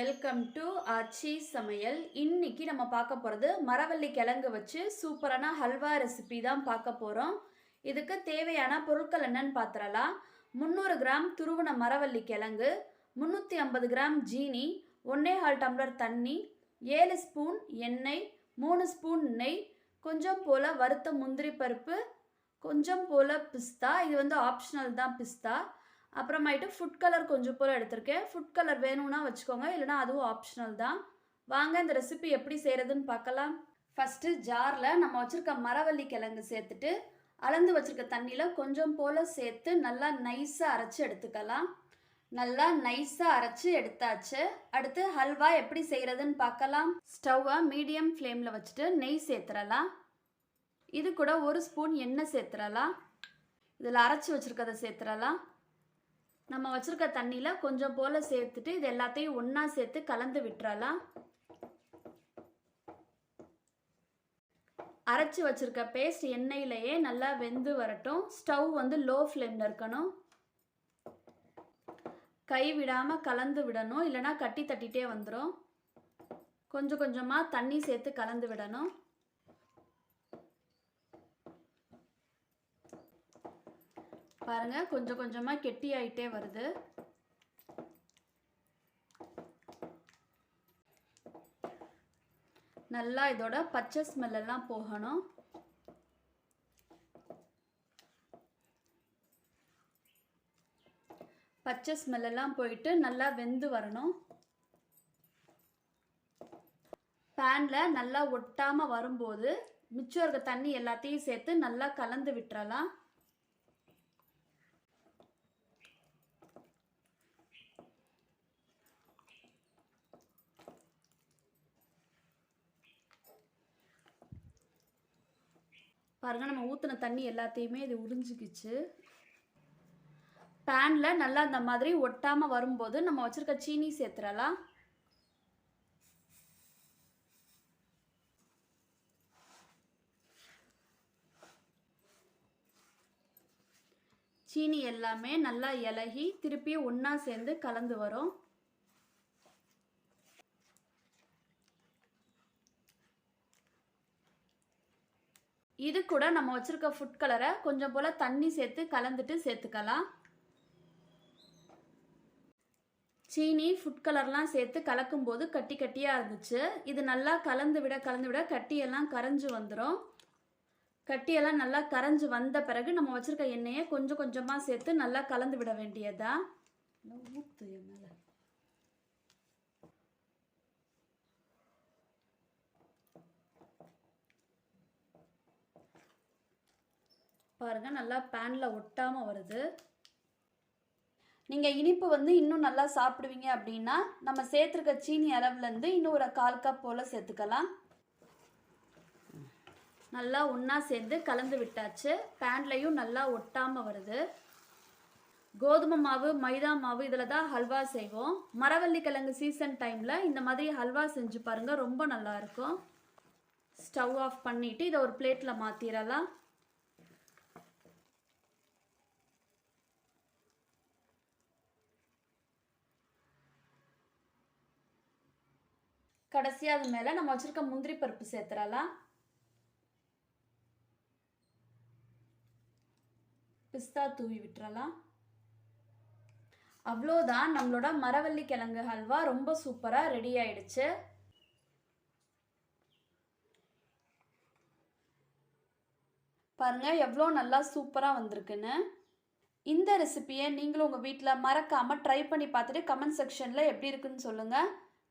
Welcome to ஆச்சி சமையல். இன்னைக்கு நம்ம பார்க்க போகிறது மரவள்ளி கிழங்கு வச்சு சூப்பரான ஹல்வா ரெசிபி தான் பார்க்க போகிறோம் இதுக்கு தேவையான பொருட்கள் என்னன்னு பார்த்துடலாம். முந்நூறு கிராம் துருவன மரவள்ளி கிழங்கு முந்நூற்றி ஐம்பது கிராம் ஜீனி ஒன்றே ஹால் டம்ளர் தண்ணி ஏழு ஸ்பூன் எண்ணெய் மூணு ஸ்பூன் நெய் கொஞ்சம் போல் வறுத்த முந்திரி பருப்பு கொஞ்சம் போல் பிஸ்தா. இது வந்து ஆப்ஷனல் தான் பிஸ்தா. அப்புறமாயிட்டு ஃபுட் கலர் கொஞ்சம் போல் எடுத்திருக்கேன். ஃபுட் கலர் வேணும்னா வச்சுக்கோங்க. இல்லைனா அதுவும் ஆப்ஷனல் தான். வாங்க இந்த ரெசிபி எப்படி செய்கிறதுன்னு பார்க்கலாம். ஃபஸ்ட்டு ஜாரில் நம்ம வச்சுருக்க மரவள்ளி கிழங்கு சேர்த்துட்டு அளந்து வச்சுருக்க தண்ணியில் கொஞ்சம் போல் சேர்த்து நல்லா நைஸாக அரைச்சி எடுத்துக்கலாம். நல்லா நைஸாக அரைச்சி எடுத்தாச்சு. அடுத்து ஹல்வா எப்படி செய்கிறதுன்னு பார்க்கலாம். ஸ்டவ்வை மீடியம் ஃப்ளேமில் வச்சுட்டு நெய் சேர்த்துறலாம். இது கூட ஒரு ஸ்பூன் எண்ணெய் சேர்த்துறலாம். இதில் அரைச்சி வச்சுருக்கதை சேர்த்துறலாம். நம்ம வச்சுருக்க தண்ணியில் கொஞ்சம் போல் சேர்த்துட்டு இது எல்லாத்தையும் ஒன்றா சேர்த்து கலந்து விட்டுறலாம். அரைச்சி வச்சுருக்க பேஸ்ட் எண்ணெயிலேயே நல்லா வெந்து வரட்டும். ஸ்டவ் வந்து லோ ஃப்ளேமில் இருக்கணும். கை விடாமல் கலந்து விடணும். இல்லைனா கட்டி தட்டிகிட்டே வந்துடும் கொஞ்சம் கொஞ்சமாக தண்ணி சேர்த்து கலந்து விடணும். பாருங்கள் கொஞ்சம் கொஞ்சமாக கெட்டியாயிட்டே வருது. நல்லா இதோட பச்சை ஸ்மெல்லாம் போகணும். பச்சை ஸ்மெல்லாம் போயிட்டு நல்லா வெந்து வரணும். பேனில் நல்லா ஒட்டாமல் வரும்போது மிச்சம் இருக்க தண்ணி எல்லாத்தையும் சேர்த்து நல்லா கலந்து விட்டுறலாம். பாருங்க நம்ம ஊற்றின தண்ணி எல்லாத்தையுமே இது உறிஞ்சிக்கிச்சு. பேனில் நல்லா அந்த மாதிரி ஒட்டாமல் வரும்போது நம்ம வச்சுருக்க சீனி சேர்த்துடலாம் சீனி எல்லாமே நல்லா இலகி திருப்பி ஒன்றா சேர்ந்து கலந்து வரும். இது கூட நம்ம வச்சுருக்க ஃபுட் கலரை கொஞ்சம் போல் தண்ணி சேர்த்து கலந்துட்டு சேர்த்துக்கலாம். சீனி ஃபுட் கலர்லாம் சேர்த்து கலக்கும்போது கட்டி கட்டியாக இருந்துச்சு. இது நல்லா கலந்து விட கலந்து விட கட்டியெல்லாம் கரைஞ்சி வந்துடும் கட்டியெல்லாம் நல்லா கரைஞ்சி வந்த பிறகு நம்ம வச்சுருக்க எண்ணெயை கொஞ்சம் கொஞ்சமாக சேர்த்து நல்லா கலந்து விட வேண்டியதா ஊத்து மேலே. பாருங்கள் நல்லா பேனில் ஒட்டாமல் வருது. நீங்கள் இனிப்பு வந்து இன்னும் நல்லா சாப்பிடுவீங்க அப்படின்னா நம்ம சேர்த்துருக்க சீனி அளவுலேருந்து இன்னும் ஒரு கால் கப் போல் சேர்த்துக்கலாம். நல்லா ஒன்றா சேர்ந்து கலந்து விட்டாச்சு. பேன்லையும் நல்லா ஒட்டாமல் வருது. கோதுமை மாவு மைதா மாவு இதில் தான் ஹல்வா செய்வோம். மரவள்ளி கிழங்கு சீசன் டைமில் இந்த மாதிரி ஹல்வா செஞ்சு பாருங்கள் ரொம்ப நல்லாயிருக்கும் ஸ்டவ் ஆஃப் பண்ணிவிட்டு இதை ஒரு பிளேட்டில் மாற்றிடலாம் கடைசியாக அது மேலே நம்ம வச்சுருக்க முந்திரி பருப்பு சேர்த்துடலாம். பிஸ்தா தூவி விட்டுறலாம். அவ்வளோதான் நம்மளோட மரவள்ளி கிழங்கு ஹல்வா ரொம்ப சூப்பராக ரெடி ஆயிடுச்சு. பாருங்கள் எவ்வளோ நல்லா சூப்பராக வந்திருக்குன்னு. இந்த ரெசிப்பியை நீங்களும் உங்கள் வீட்டில் மறக்காமல் ட்ரை பண்ணி பார்த்துட்டு கமெண்ட் செக்ஷனில் எப்படி இருக்குன்னு சொல்லுங்கள்